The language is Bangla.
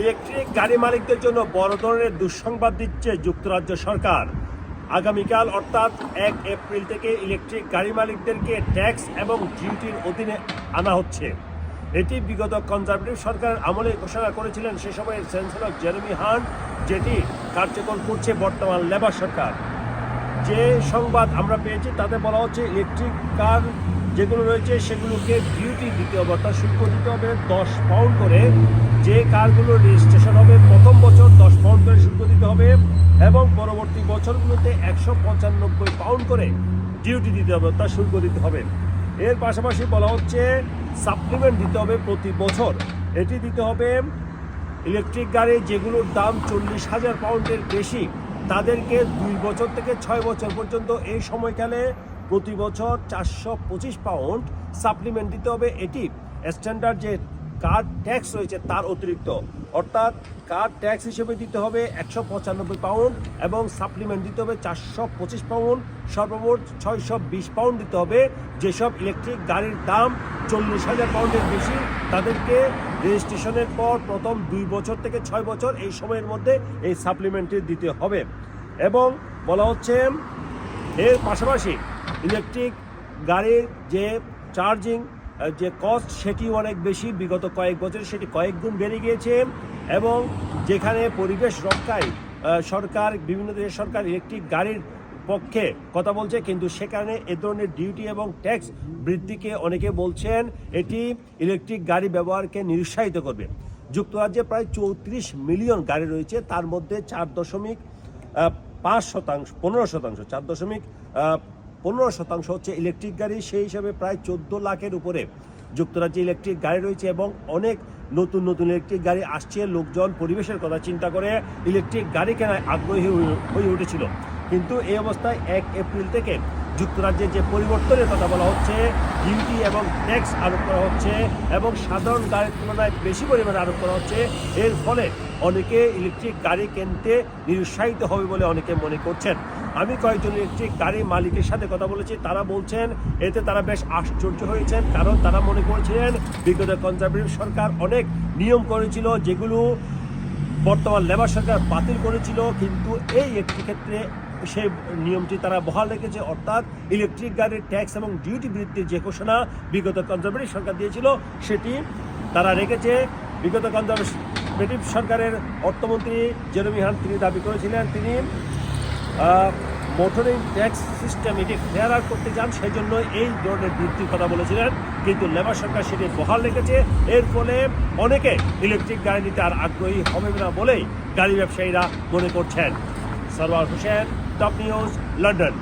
ইলেকট্রিক গাড়ি মালিকদের জন্য বড় ধরনের দুঃসংবাদ দিচ্ছে যুক্তরাজ্য সরকার। আগামীকাল অর্থাৎ এক এপ্রিল থেকে ইলেকট্রিক গাড়ি মালিকদেরকে ট্যাক্স এবং ডিউটির অধীনে আনা হচ্ছে। এটি বিগত কনজারভেটিভ সরকারের আমলে ঘোষণা করেছিলেন সে সময়ের চ্যান্সেলর জেরেমি হান যেটি কার্যকর করছে বর্তমান লেবার সরকার। যে সংবাদ আমরা পেয়েছি তাতে বলা হচ্ছে ইলেকট্রিক কার যেগুলো রয়েছে সেগুলোকে ডিউটি দিতে হবে, অর্থাৎ শুল্ক দিতে হবে, দশ পাউন্ড করে যে কারগুলো রেজিস্ট্রেশন হবে, প্রথম বছর দশ পাউন্ড করে শুল্ক দিতে হবে এবং পরবর্তী বছরগুলোতে একশো পঁচানব্বই পাউন্ড করে ডিউটি দিতে হবে, অর্থাৎ শুল্ক দিতে হবে। এর পাশাপাশি বলা হচ্ছে সাপ্লিমেন্ট দিতে হবে প্রতি বছর। এটি দিতে হবে ইলেকট্রিক গাড়ি যেগুলোর দাম চল্লিশ হাজার পাউন্ডের বেশি, তাদেরকে দুই বছর থেকে ছয় বছর পর্যন্ত এই সময়কালে প্রতি বছর চারশো পঁচিশ পাউন্ড সাপ্লিমেন্ট দিতে হবে এটি। স্ট্যান্ডার্ড যে কার ট্যাক্স রয়েছে তার অতিরিক্ত। অর্থাৎ কার ট্যাক্স হিসেবে দিতে হবে একশো পঁচানব্বই পাউন্ড এবং সাপ্লিমেন্ট দিতে হবে চারশো পঁচিশ পাউন্ড। সর্বমোট ছয়শো বিশ পাউন্ড দিতে হবে। যেসব ইলেকট্রিক গাড়ির দাম চল্লিশ হাজার পাউন্ডের বেশি, তাদেরকে রেজিস্ট্রেশনের পর প্রথম দুই বছর থেকে ছয় বছর এই সময়ের মধ্যে এই সাপ্লিমেন্টটি দিতে হবে। এবং বলা হচ্ছে এর পাশাপাশি ইলেকট্রিক গাড়ির যে চার্জিং যে কস্ট সেটি অনেক বেশি। বিগত কয়েক বছরে সেটি কয়েক গুণ বেড়ে গিয়েছে এবং যেখানে পরিবেশ রক্ষায় সরকার, বিভিন্ন দেশের সরকার ইলেকট্রিক গাড়ির পক্ষে কথা বলছে, কিন্তু সেখানে এ ধরনের ডিউটি এবং ট্যাক্স বৃদ্ধিকে অনেকে বলছেন এটি ইলেকট্রিক গাড়ি ব্যবহারকে নিরুৎসাহিত করবে। যুক্তরাজ্যে প্রায় চৌত্রিশ মিলিয়ন গাড়ি রয়েছে, তার মধ্যে চার দশমিক পাঁচ শতাংশ, পনেরো শতাংশ, চার দশমিক পনেরো শতাংশ হচ্ছে ইলেকট্রিক গাড়ি, সেই হিসাবে প্রায় চোদ্দ লাখের উপরে যুক্তরাজ্যে ইলেকট্রিক গাড়ি রয়েছে এবং অনেক নতুন নতুন ইলেকট্রিক গাড়ি আসছে। লোকজন পরিবেশের কথা চিন্তা করে ইলেকট্রিক গাড়ি কেনায় আগ্রহী হয়ে- উঠেছিল। কিন্তু এই অবস্থায় এক এপ্রিল থেকে যুক্তরাজ্যে যে পরিবর্তনের কথা বলা হচ্ছে, ডিউটি এবং ট্যাক্স আরোপ করা হচ্ছে এবং সাধারণ গাড়ির তুলনায় বেশি পরিমাণে আরোপ করা হচ্ছে, এর ফলে অনেকে ইলেকট্রিক গাড়ি কিনতে নিরুৎসাহিত হবে বলে অনেকে মনে করছেন। আমি কয়েকজন ইলেকট্রিক গাড়ি মালিকের সাথে কথা বলেছি। তারা বলছেন, এতে তারা বেশ আশ্চর্য হয়েছেন, কারণ তারা মনে করেছিলেন, বিগত কনজারভেটিভ সরকার অনেক নিয়ম করেছিল যেগুলো বর্তমান লেবার সরকার বাতিল করেছিল, কিন্তু এই একটি ক্ষেত্রে সেই নিয়মটি তারা বহাল রেখেছে। অর্থাৎ ইলেকট্রিক গাড়ির ট্যাক্স এবং ডিউটি বৃদ্ধির যে ঘোষণা বিগত কনজারভেটিভ সরকার দিয়েছিল, সেটি তারা রেখেছে। বিগত কনজারভেটিভ সরকারের অর্থমন্ত্রী জেরমি হান তিনি দাবি করেছিলেন, তিনি মোটরিং ট্যাক্স সিস্টেম এটি ফেয়ার করতে চান সেই জন্য এই ধরনের বৃদ্ধির কথা বলেছিলেন। কিন্তু লেবার সরকার সেটি বহাল রেখেছে। এর ফলে অনেকে ইলেকট্রিক গাড়ি নিতে আর আগ্রহী হবে না বলেই গাড়ি ব্যবসায়ীরা মনে করছেন। Sarwar Hossain, top news, London.